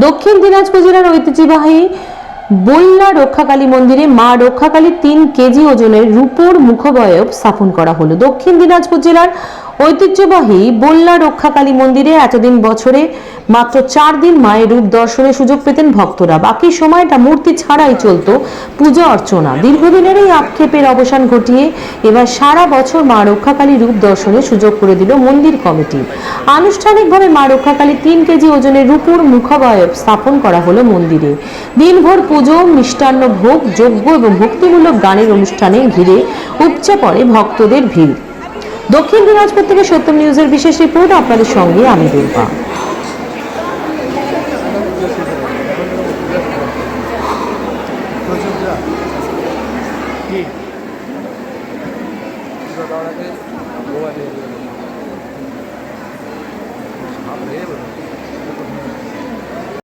দক্ষিণ দিনাজপুর জেলার ঐতিহ্যবাহী বল্লা রক্ষাকালী মন্দিরে মা রক্ষাকালী তিন কেজি ওজনের রূপোর মুখবয়ব স্থাপন করা হলো। দক্ষিণ দিনাজপুর জেলার ঐতিহ্যবাহী বল্লা রক্ষাকালী মন্দিরে এতদিন বছরে মাত্র চার দিন মায়ের রূপ দর্শনের সুযোগ পেতেন ভক্তরা। বাকি সময়টা মূর্তি ছাড়াই চলতো পূজা অর্চনা। দীর্ঘদিনের এই আক্ষেপের অবসান ঘটিয়ে এবার সারা বছর মা রক্ষাকালী রূপ দর্শনের সুযোগ করে দিল মন্দির কমিটি। আনুষ্ঠানিকভাবে মা রক্ষাকালী তিন কেজি ওজনের রূপুর মুখাবয়ব স্থাপন করা হলো মন্দিরে। দিনভর পুজো, মিষ্টান্ন ভোগ, যজ্ঞ এবং ভক্তিমূলক গানের অনুষ্ঠানে ঘিরে উপচে পড়ে ভক্তদের ভিড়। দক্ষিণ দিনাজপুর থেকে সত্যম নিউজের বিশেষ রিপোর্ট আপনাদের সঙ্গে আমি রূপা